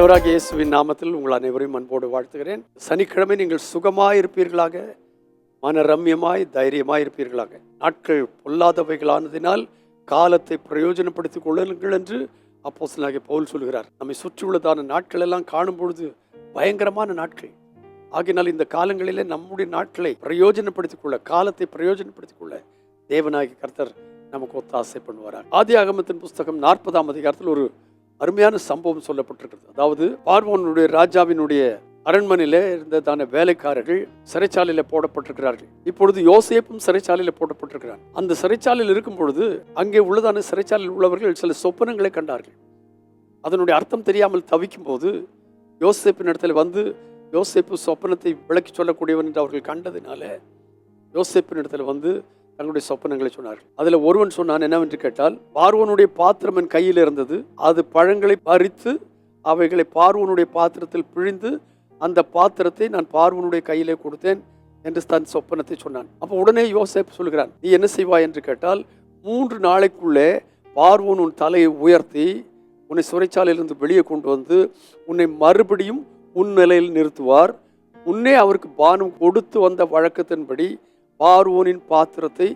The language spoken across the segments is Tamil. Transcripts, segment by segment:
ஆண்டவராக இயேசுவின் நாமத்தில் உங்கள் அனைவரையும் அன்போடு வாழ்த்துகிறேன். சனிக்கிழமை நீங்கள் சுகமாக இருப்பீர்களாக மன ரம்யமாய் தைரியமாக இருப்பீர்களாக. நாட்கள் பொல்லாதவைகளானதினால் காலத்தை பிரயோஜனப்படுத்திக் கொள்ளுங்கள் என்று அப்போஸ்தலனாகிய பவுல் சொல்கிறார். நம்மை சுற்றியுள்ளதான நாட்கள் எல்லாம் காணும் பொழுது பயங்கரமான நாட்கள். ஆகினால் இந்த காலங்களிலே நம்முடைய நாட்களை பிரயோஜனப்படுத்திக் கொள்ள காலத்தை பிரயோஜனப்படுத்திக் கொள்ள தேவனாகி கர்த்தர் நமக்கு ஒத்தாசை பண்ணுவாரார் ஆதி ஆகமத்தின் புஸ்தகம் நாற்பதாம் அதிகாரத்தில் ஒரு அருமையான சம்பவம் சொல்லப்பட்டிருக்கிறது. அதாவது பார்வோனுடைய ராஜாவினுடைய அரண்மனையில இருந்ததான வேலைக்காரர்கள் சிறைச்சாலையில போடப்பட்டிருக்கிறார்கள். இப்பொழுது யோசேப்பும் சிறைச்சாலையில போடப்பட்டிருக்கிறார் அந்த சிறைச்சாலையில் இருக்கும் பொழுது அங்கே உள்ளதான சிறைச்சாலையில் உள்ளவர்கள் சில சொப்பனங்களை கண்டார்கள். அதனுடைய அர்த்தம் தெரியாமல் தவிக்கும் போது யோசேப்பின் இடத்துல வந்து யோசேப்பு சொப்பனத்தை விளக்கி சொல்லக்கூடியவன் என்று அவர்கள் கண்டதினால யோசேப்பின் இடத்துல வந்து தங்களுடைய சொப்பனங்களை சொன்னார்கள். அதில் ஒருவன் சொன்னான் என்னவென்று கேட்டால் பார்வனுடைய பாத்திரம் என் கையில் இருந்தது. அது பழங்களை பறித்து அவைகளை பார்வனுடைய பாத்திரத்தில் பிழிந்து அந்த பாத்திரத்தை நான் பார்வனுடைய கையிலே கொடுத்தேன் என்று தன் சொப்பனத்தை சொன்னான். அப்போ உடனே யோசேப் சொல்கிறான் நீ என்ன செய்வாய் என்று கேட்டால் மூன்று நாளைக்குள்ளே பார்வன் உன் தலையை உயர்த்தி உன்னை சிறைச்சாலையிலிருந்து வெளியே கொண்டு வந்து உன்னை மறுபடியும் உன் நிலையில் நிறுத்துவார். உன்னே அவருக்கு பானம் கொடுத்து வந்த வழக்கத்தின்படி பார்வோனின் பாத்திரத்தை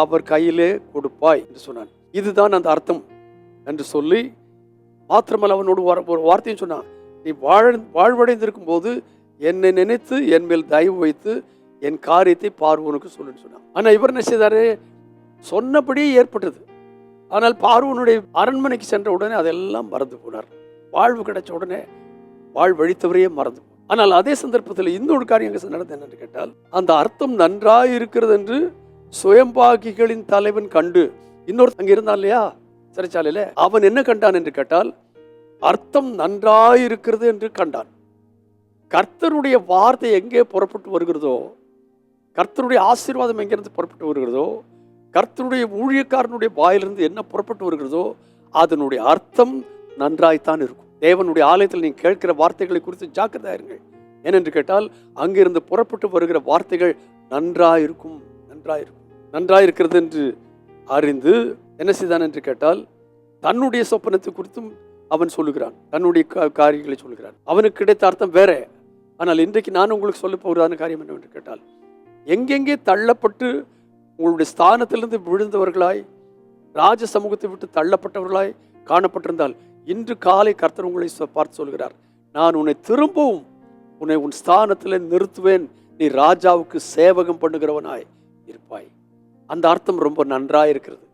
அவர் கையிலே கொடுப்பாய் என்று சொன்னான். இதுதான் அந்த அர்த்தம் என்று சொல்லி மாத்திரமல்ல அவனோடு ஒரு வார்த்தையும் சொன்னான். நீ வாழ வாழ்வடைந்திருக்கும் போது என்னை நினைத்து என் மேல் தயவு வைத்து என் காரியத்தை பார்வோனுக்கு சொல்லுன்னு சொன்னான். ஆனால் இவர் என்ன செய்தாரு? சொன்னபடியே ஏற்பட்டது. ஆனால் பார்வனுடைய அரண்மனைக்கு சென்ற உடனே அதெல்லாம் மறந்து போனார். வாழ்வு கிடைச்ச உடனே வாழ்வழித்தவரையே மறந்து ஆனால் அதே சந்தர்ப்பத்தில் இன்னொரு காரியம் அங்கே நடந்தது என்று கேட்டால் அந்த அர்த்தம் நன்றாக இருக்கிறது என்று சுயம்பாகிகளின் தலைவன் கண்டு இன்னொரு அங்கே இருந்தான் இல்லையா? சிறைச்சாலையில். அவன் என்ன கண்டான் என்று கேட்டால் அர்த்தம் நன்றாக இருக்கிறது என்று கண்டான். கர்த்தருடைய வார்த்தை எங்கே புறப்பட்டு வருகிறதோ கர்த்தருடைய ஆசீர்வாதம் எங்கேருந்து புறப்பட்டு வருகிறதோ கர்த்தருடைய ஊழியக்காரனுடைய வாயிலிருந்து என்ன புறப்பட்டு வருகிறதோ அதனுடைய அர்த்தம் நன்றாய்த்தான் இருக்கும். தேவனுடைய ஆலயத்தில் நீங்கள் கேட்கிற வார்த்தைகளை குறித்து ஜாக்கிரதா இருங்கள். ஏனென்று கேட்டால் அங்கிருந்து புறப்பட்டு வருகிற வார்த்தைகள் நன்றாயிருக்கும் நன்றாயிருக்கும். நன்றாயிருக்கிறது என்று அறிந்து என்ன செய்தான் என்று கேட்டால் தன்னுடைய சொப்பனத்தை குறித்தும் அவன் சொல்லுகிறான். தன்னுடைய காரியங்களை சொல்லுகிறான். அவனுக்கு கிடைத்த அர்த்தம் வேற. ஆனால் இன்றைக்கு நான் உங்களுக்கு சொல்ல போகிறதான காரியம் என்னவென்று கேட்டால் எங்கெங்கே தள்ளப்பட்டு உங்களுடைய ஸ்தானத்திலிருந்து விழுந்தவர்களாய் ராஜ சமூகத்தை விட்டு தள்ளப்பட்டவர்களாய் காணப்பட்டிருந்தால் இன்று காலை கர்த்தர் உங்களை சொ- பார்த்து சொல்கிறார் நான் உன்னை திரும்பவும் உன்னை உன் ஸ்தானத்தில் நிறுத்துவேன். நீ ராஜாவுக்கு சேவகம் பண்ணுகிறவனாய் இருப்பாய். அந்த அர்த்தம் ரொம்ப நன்றாக இருக்கிறது.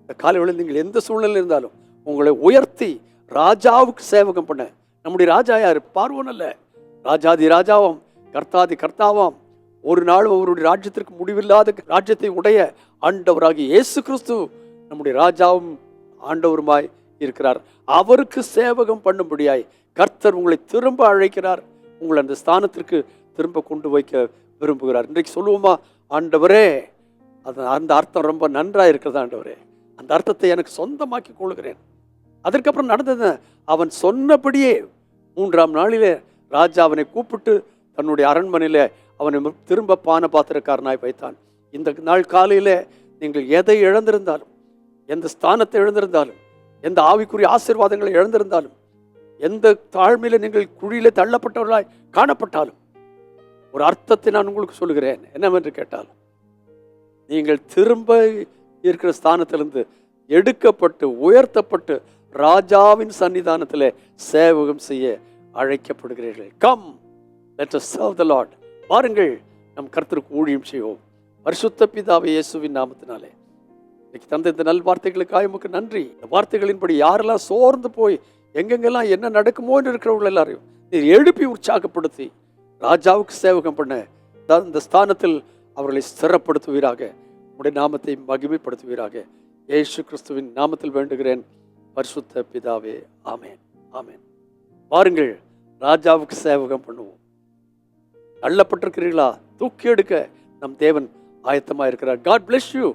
இந்த காலை வேளையில் நீங்கள் எந்த சூழ்நிலையில் இருந்தாலும் உங்களை உயர்த்தி ராஜாவுக்கு சேவகம் பண்ண. நம்முடைய ராஜா யார்? பார்வன் அல்ல. ராஜாதி ராஜாவாம் கர்த்தாதி கர்த்தாவாம். ஒரு நாள் அவருடைய ராஜ்யத்திற்கு முடிவில்லாத ராஜ்யத்தை உடைய ஆண்டவராகிய இயேசு கிறிஸ்து நம்முடைய ராஜாவும் ஆண்டவருமாய் இருக்கிறார். அவருக்கு சேவகம் பண்ணும்படியாய் கர்த்தர் உங்களை திரும்ப அழைக்கிறார். உங்களை அந்த ஸ்தானத்திற்கு திரும்ப கொண்டு வைக்க விரும்புகிறார். இன்றைக்கு சொல்லுவோமா? ஆண்டவரே அது அந்த அர்த்தம் ரொம்ப நன்றாக இருக்கிறது ஆண்டவரே. அந்த அர்த்தத்தை எனக்கு சொந்தமாக்கி கொள்கிறேன். அதற்கப்புறம் நடந்தது அவன் சொன்னபடியே மூன்றாம் நாளிலே ராஜா அவனை கூப்பிட்டு தன்னுடைய அரண்மனையில் அவனை திரும்ப பான பாத்திரக்காரனாய் வைத்தான். இந்த நாள் காலையில் நீங்கள் எதை இழந்திருந்தாலும் எந்த ஸ்தானத்தை இழந்திருந்தாலும் எந்த ஆவிக்குரிய ஆசீர்வாதங்களை இழந்திருந்தாலும் எந்த தாழ்மையில் நீங்கள் குழியில தள்ளப்பட்டவர்களாய் காணப்பட்டாலும் ஒரு அர்த்தத்தை நான் உங்களுக்கு சொல்லுகிறேன். என்னவென்று கேட்டால் நீங்கள் திரும்ப இருக்கிற ஸ்தானத்திலிருந்து எடுக்கப்பட்டு உயர்த்தப்பட்டு ராஜாவின் சன்னிதானத்தில் சேவகம் செய்ய அழைக்கப்படுகிறீர்கள். Come let us serve the lord பாருங்கள் நம் கருத்திற்கு ஊழியம் செய்வோம். பரிசுத்த பிதாவை இயேசுவின் நாமத்தினாலே. இன்னைக்கு தந்த இந்த நல் வார்த்தைகளுக்காக உமக்கு நன்றி. இந்த வார்த்தைகளின்படி யாரெல்லாம் சோர்ந்து போய் எங்கெங்கெல்லாம் என்ன நடக்குமோ என்று இருக்கிறவர்கள் எல்லாரையும் நீர் எழுப்பி உற்சாகப்படுத்தி ராஜாவுக்கு சேவகம் பண்ண த- இந்த ஸ்தானத்தில் அவர்களை ஸ்திரப்படுத்துவீராக உடைய நாமத்தை மகிமைப்படுத்துவீராக. ஏசு கிறிஸ்துவின் நாமத்தில் வேண்டுகிறேன். பரிசுத்த பிதாவே ஆமேன் ஆமேன். பாருங்கள் ராஜாவுக்கு சேவகம் பண்ணுவோம். தள்ளப்பட்டிருக்கிறீர்களா? தூக்கி எடுக்க நம் தேவன் ஆயத்தமாக இருக்கிறார் God bless you